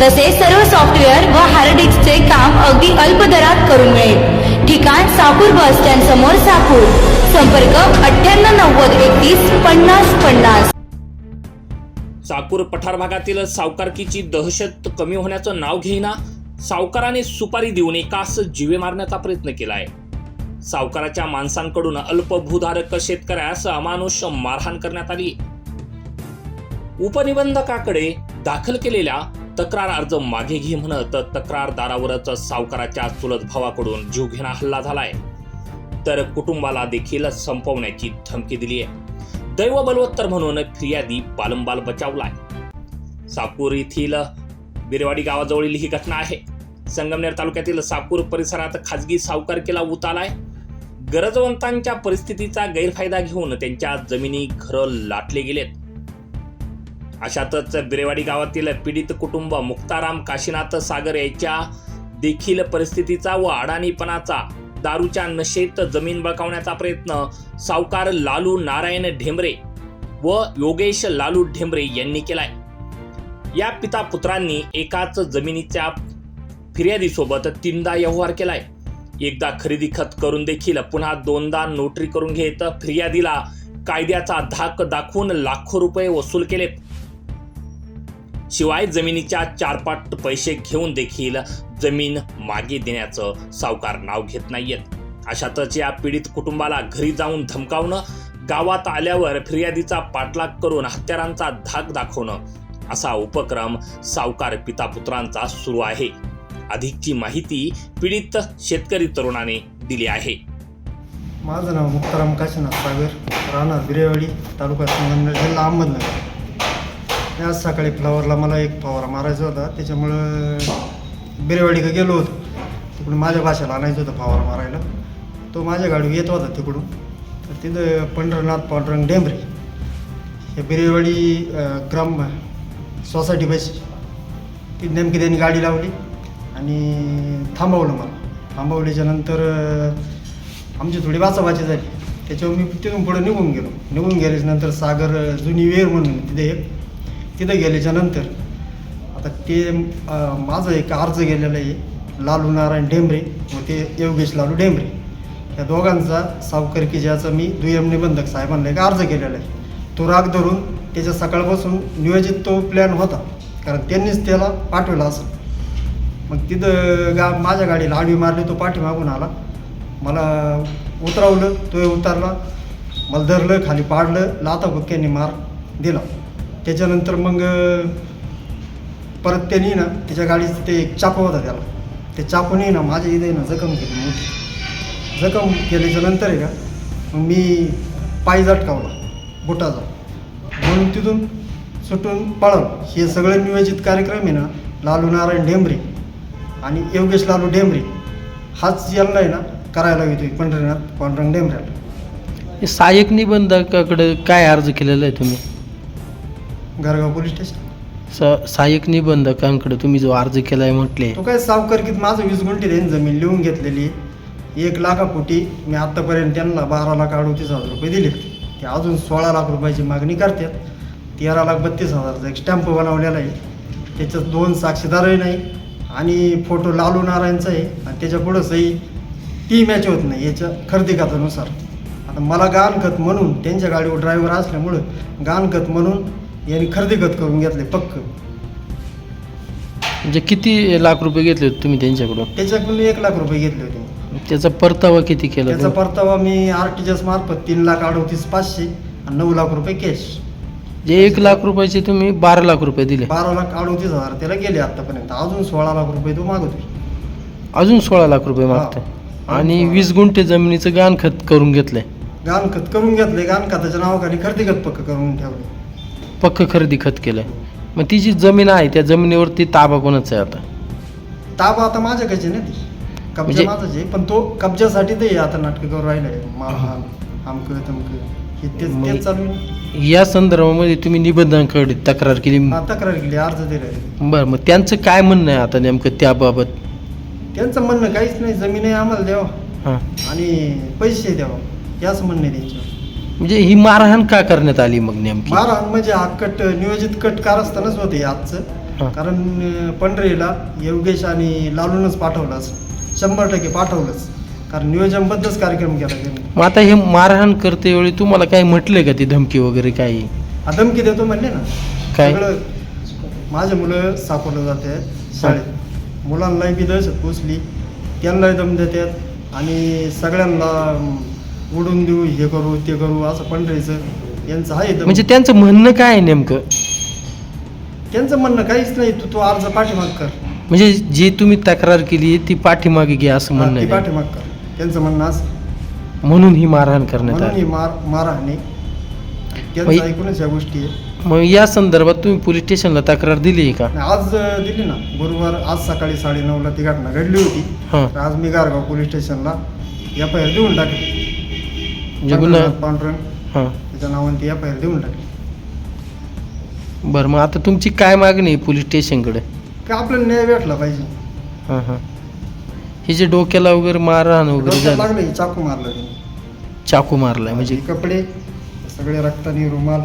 तसेच सर्व सॉफ्टवेअर व हार्ड डिस्कचे काम अगदी अल्प दरात करून मिळेल. ठिकाण साकूर बस स्टँड समोर साकूर. संपर्क अठ्ठ्याण्णव नव्वद एकतीस पन्नास पन्नास. चाकूर पठार भागातील सावकारकीची दहशत कमी होण्याचं नाव घेईना सावकाराने सुपारी देऊन एकास जीवे मारण्याचा प्रयत्न केलाय. सावकाराच्या माणसांकडून अल्पभूधारक शेतकऱ्यास अमानुष मारहाण करण्यात आली उपनिबंधकाकडे दाखल केलेल्या तक्रार अर्ज मागे घे म्हणत तक्रारदारावरच सावकाराच्या चुलत भावाकडून जीवघेणा हल्ला झालाय. तर कुटुंबाला देखील संपवण्याची धमकी दिली आहे. दैव बलवत्तर म्हणून फिर्यादी बालंबाल बचावलाय. साकूर येथील बिरवाडी गावाजवळील ही घटना आहे. संगमनेर तालुक्यातील साकूर परिसरात खाजगी सावकारकीला उतालाय. गरजवंतांच्या परिस्थितीचा गैरफायदा घेऊन त्यांच्या जमिनी घरं लाटले गेलेत. अशातच बिरेवाडी गावातील पीडित कुटुंब मुक्ताराम काशीनाथ सागर यांच्या देखील परिस्थितीचा व अडाणीपणाचा दारूच्या नशेत जमीन बळकावण्याचा प्रयत्न सावकार लालू नारायण ढेंबरे व योगेश लालू ढेंबरे यांनी केलाय. या पिता पुत्रांनी एकाच जमिनीच्या फिर्यादीसोबत तीनदा व्यवहार केलाय. एकदा खरेदी खत करून देखील पुन्हा दोनदा नोटरी करून घेत फिर्यादीला कायद्याचा धाक दाखवून लाखो रुपये वसूल केलेत. शिवाय जमिनीच्या चारपाट पैसे घेऊन देखील जमीन मागे देण्याचं सावकार नाव घेत नाहीयेत. अशातच या पीडित कुटुंबाला घरी जाऊन धमकावणं गावात आल्यावर फिर्यादीचा पाठलाग करून हत्यारांचा धाक दाखवणं असा उपक्रम सावकार पिता पुत्रांचा सुरू आहे. अधिकची माहिती पीडित शेतकरी तरुणाने दिली आहे. माझं नाव मुक्ताराम काशीनाथ सागर राहणार बिरेवाडी तालुका संगमनेर जिल्हा अहमदनगर. आज सकाळी फ्लावरला मला एक फवारा मारायचा होता. त्याच्यामुळं बिरेवाडी का गेलो होतो. तिकडून माझ्या भाषेला आणायचं होतं फवारा मारायला. तो माझ्या गाडी येत होता तिकडून. तर तिथं पंढरनाथ पांडुरंग डेंबरे हे बिरेवाडी ग्राम सोसायटी बस ती नेमकी त्यांनी गाडी लावली आणि थांबवलं मला. थांबवल्याच्या नंतर आमची थोडी वाचावाची झाली. त्याच्यावर मी तिथून पुढे निघून गेलो. निघून गेल्याच्यानंतर सागर जुनी वेर म्हणून तिथे एक तिथं गेल्याच्यानंतर आता ते माझं एक अर्ज गेलेलं आहे लालू नारायण डेंबरे व ते योगेश लालू डेंबरे. या दोघांचा सावकारकी ज्याचा मी दुय्यम निबंधक साहेबांना एक अर्ज केलेला आहे. तो राग धरून त्याच्या सकाळपासून नियोजित तो प्लॅन होता कारण त्यांनीच त्याला पाठवला असं. मग तिथं गा माझ्या गाडीला आडवी मारली तो पाठीमागून आला. मला उतरवलं तो उतरला. मला धरलं खाली पाडलं लाता बुक्क्यांनी मार दिला. त्याच्यानंतर मग परत त्यांनी ना त्याच्या गाडीचं ते एक चाकू होता त्याला. ते चापून ना माझ्या इथे ना जखम केली मोठी. जखम केल्याच्यानंतर आहे का मग मी पाय झटकावला बोटाचा. म्हणून तिथून सुटून पळालो. हे सगळे नियोजित कार्यक्रम आहे ना लालू नारायण ढेंबरे आणि योगेश लालू ढेंबरे. हाच यांना आहे ना करायला येतोय पंढरीनाथ पांडुरंग ढेंबऱ्याला. हे सहाय्यक निबंधकाकडे काय अर्ज केलेला आहे तुम्ही? घरगाव पोलीस स्टेशन. स सहाय्यक निबंधकांकडे तुम्ही जो अर्ज केला आहे म्हटले. तो काय सावकारकीत माझं वीस गुंठे त्यांनी जमीन लिहून घेतलेली. आहे. एक लाखापोटी मी आत्तापर्यंत त्यांना बारा लाख अडोतीस हजार रुपये दिले ते अजून सोळा लाख रुपयाची मागणी करतात. तेरा लाख बत्तीस हजारचा एक स्टॅम्प बनवलेला आहे. त्याच्यात दोन साक्षीदारही नाही आणि फोटो लालू नारायणचा आहे आणि त्याच्या पुढं सही ती मॅच होत नाही याच्या खरेदी खात्यानुसार आता मला गहाणखत म्हणून त्यांच्या गाडीवर ड्रायव्हर असल्यामुळं गहाणखत म्हणून यांनी खरेदी खत करून घेतले पक्क. म्हणजे किती लाख रुपये घेतले होते तुम्ही त्यांच्याकडून? त्याच्याकडून एक लाख रुपये घेतले होते. त्याचा परतावा किती केला त्याचा तुम्ही? परतावा मी आर टी जी एस मार्फत तीन लाख अडोतीस पाचशे आणि नऊ लाख रुपये कॅश जे एक लाख रुपयाचे तुम्ही बारा लाख रुपये दिले. बारा लाख अडोतीस हजार त्याला गेले आतापर्यंत. अजून सोळा लाख रुपये तो मागतोय. अजून सोळा लाख रुपये हा. मागते आणि वीस गुंठे जमिनीचं गहाणखत करून घेतलंय. गाणखत करून घेतले गाणखताच्या नावाखाली खरेदी खत पक्क करून ठेवले पक्क खरेदी खत केलंय. मग ती जी जमीन आहे त्या जमिनीवरती ताबा कोणाचा आहे आता? ताबा आता माझ्याकडचे नाही ती. कब्जा म्हणजे- माझाच आहे पण तो कब्जासाठी ते आता नाटकं करून राहिलंय. मारहाण आमकं तमकं. हे तेच मग- तेच चालू आहे. या संदर्भामध्ये तुम्ही निबंधांकडे तक्रार केली. हा, तक्रार केली अर्ज दिलाय बरं मग त्यांचं काय म्हणणं आहे आता नेमकं त्याबाबत? त्यांचं म्हणणं काहीच नाही जमीन आम्हाला द्यावं. हां. आणि पैसे द्यावं. याच म्हणणं आहे त्यांचं म्हणजे ही मारहाण का करण्यात आली मग नेमकी? मारहाण म्हणजे हा कट नियोजित कट कारस्थानच होते. आजचं. कारण पंढरीला योगेश आणि लालूनच पाठवलं असं शंभर टक्के पाठवलंच. कारण नियोजनबद्धच कार्यक्रम केला त्यांनी. मग आता हे मारहाण करते वेळी तुम्हाला काही म्हटलंय का ती धमकी वगैरे काही? हा, धमकी देतो म्हणले ना. काय? सगळं माझे मुलं सापडलं जाते शाळेत. मुलांनाही बी दहशत पोचली त्यांनाही दम देतात आणि सगळ्यांना अं, उडून देऊ हे करू ते करू असं पंढरीचं. यांचं आहे दम. म्हणजे त्यांचं म्हणणं काय आहे नेमकं? त्यांचं म्हणणं काहीच नाही. तू तो अर्ज पाठीमाग कर. म्हणजे जी तुम्ही तक्रार केली ती पाठीमागे घ्या असं हा, म्हणणं ती आहे पाठीमाग कर. त्यांचं म्हणणं असं. म्हणून ही मारहाण करण्यात म्हणून ही आली मार मारहाणी त्यांचं मग- ऐकूनच या गोष्टी आहे मग या संदर्भात तुम्ही पोलीस स्टेशनला तक्रार दिली आहे का? आणि आज अं, दिली ना. गुरुवार आज सकाळी साडेनऊला ती घटना घडली होती. हां. तर आज मी गारगाव पोलीस स्टेशनला एफ आय आर देऊन टाकली. म्हणजे गुन्हा पांडुरंग हां. त्याच्या नावाने ती एफ आय आर देऊन टाकली. बरं मग आता तुमची काय मागणी आहे पोलीस स्टेशनकडे? का आपल्याला न्याय भेटला पाहिजे? हां हां. हे जे डोक्याला वगैरे मारहाण वगैरे डोक्यात झालं. लागलं की चाकू मारलं त्यांनी. चाकू मारलाय म्हणजे हे कपडे सगळे रक्तानी रुमाल.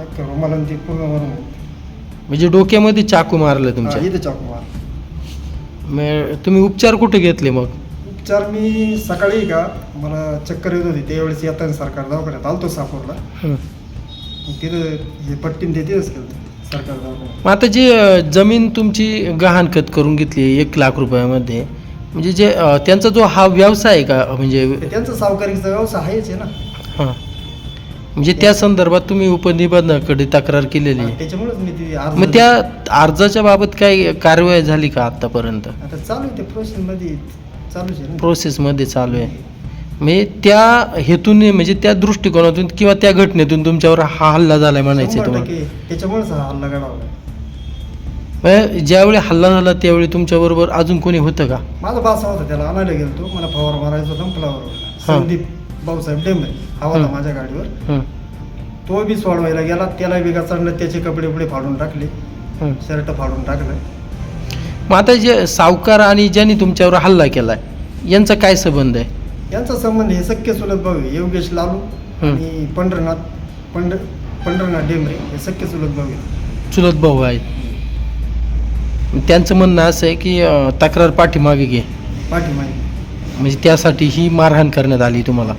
अख्खं रुमाल आणि ते पूर्ण वरून म्हणजे डोक्यामध्ये चाकू मारलं तुमच्या? इथे चाकू मार तुम्ही उपचार कुठे घेतले मग? उपचार मी सकाळी का मला चक्कर येत होती त्यावेळेस येताना सरकार दवाखान्यात आलतो सापूरला. हं. मग तिथं हे पट्टीन ते तिथंच केलं सरकार दवाखान्यात. मग आता जी अ, जमीन तुमची गहाणखत करून घेतली एक लाख रुपयामध्ये म्हणजे जे अ, त्यांचा जो हा व्यवसाय आहे का म्हणजे ते त्यांचा सावकारीचा व्यवसाय आहेच आहे ना. हां. म्हणजे त्या संदर्भात तुम्ही उपनिबंधाकडे तक्रार केलेली आहे. त्याच्यामुळेच मी ती अर्ज मग त्या अर्जाच्या बाबत काही कारवाई झाली का आतापर्यंत? आता चालू आहे ते चालूच आहे ना. प्रोसेसमध्ये चालू आहे. म्हणजे त्या हेतून म्हणजे त्या दृष्टिकोनातून किंवा त्या घटनेतून तुमच्यावर हा हल्ला झालाय म्हणायचं शंभर तुम्हाला? टक्के त्याच्यामुळेच हा हल्ला घडवला म्हणजे ज्यावेळी हल्ला झाला त्यावेळी तुमच्याबरोबर अजून कोणी होतं का? माझा बासा होता त्याला आणायला गेलतो. मला फवार मारायचा होता फुलावर संदीप भाऊसाहेब डेंबरे हा होता हं. माझ्या गाडीवर. हं, तो बी सोडवायला गेला त्याला बिगा चढलं त्याचे कपडे बिपडे फाडून टाकले. हं. शर्ट फाडून टाकलं. मग आता जे सावकार आणि ज्यांनी तुमच्यावर हल्ला केलाय यांचा काय संबंध आहे? यांचा संबंध हे सख्य चुलत भाऊ आहे योगेश लालू हं. आणि पंढरनाथ पंढ पंढरनाथ डेंबरे हे सख्य चुलत भाऊ आहे चुलत भाऊ आहेत. त्यांचं म्हणणं असं आहे की अं, तक्रार पाठीमागे घे. पाठीमागे. म्हणजे त्यासाठी ही मारहाण करण्यात आली तुम्हाला.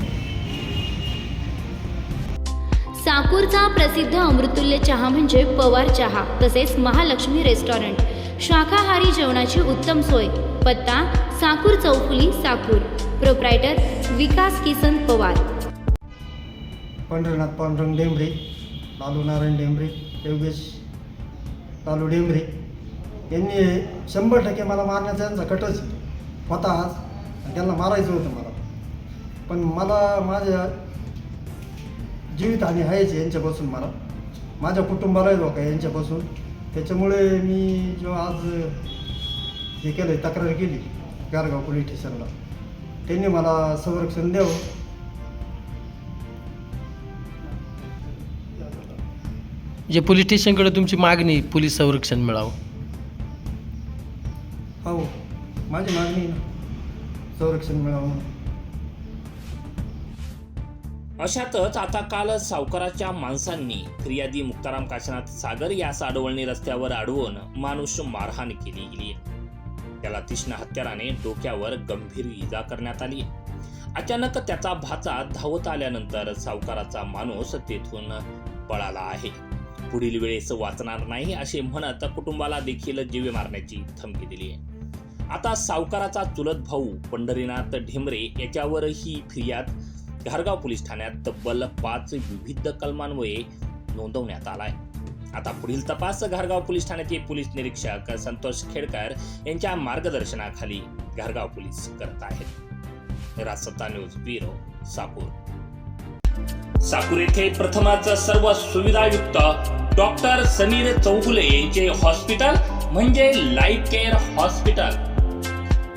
साकूरचा प्रसिद्ध अमृतुल्य चहा म्हणजे पवार चहा तसेच महालक्ष्मी रेस्टॉरंट. शाकाहारी जेवणाची उत्तम सोय. पत्ता साकूर चौफुली साकूर. प्रोप्रायटर विकास किसन पवार. पंढरनाथ पांडुरंग डेंबरे लालू नारायण डेंबरे योगेश लालू डेंबरे यांनी शंभर टक्के मला मारण्याचा यांचा कटच होता त्यांना मारायचं होतं मला. पण मला माझ्या जीवितहानी आहेच यांच्यापासून मला माझ्या कुटुंबालाही धोका आहे यांच्यापासून. त्याच्यामुळे मी जो आज हे केलं तक्रार केली गारगाव पोलीस स्टेशनला त्यांनी मला संरक्षण द्यावं. जे पोलीस स्टेशनकडे तुमची मागणी पोलीस संरक्षण मिळावं. हो माझी मागणी आहे ना. संरक्षण मिळावं. अशातच आता काल सावकाराच्या माणसांनी फिर्यादी मुक्ताराम काशीनाथ सागर यास आडवळणी रस्त्यावर अडवून माणूस मारहाण केली गेली. त्याला तीक्ष्ण हत्याराने डोक्यावर गंभीर इजा करण्यात आली. अचानक त्याचा भाचा धावत आल्यानंतर सावकाराचा माणूस तेथून पळाला आहे. पुढील वेळेस वाचणार नाही असे म्हणत कुटुंबाला देखील जीवे मारण्याची धमकी दिली आहे. आता सावकाराचा चुलत भाऊ पंढरीनाथ ढेमरे याच्यावर ही फिर्याद. घारगाव पोलीस ठाण्यात तब्बल पाच विविध कलमांमुळे नोंदवण्यात आलाय. आता पुढील तपास घारगाव पोलीस ठाण्याचे पोलीस निरीक्षक संतोष खेडकर यांच्या मार्गदर्शनाखाली घारगाव पोलीस करत आहेत. राजसत्ता न्यूज ब्युरो सापूर साकूर येथे प्रथमच सर्व सुविधायुक्त डॉक्टर समीर चौगुले यांचे हॉस्पिटल म्हणजे लाईफ केअर हॉस्पिटल.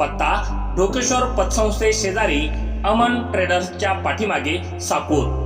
पत्ता ढोकेश्वर पतसंस्थे शेजारी अमन ट्रेडर्सच्या पाठीमागे साकूर.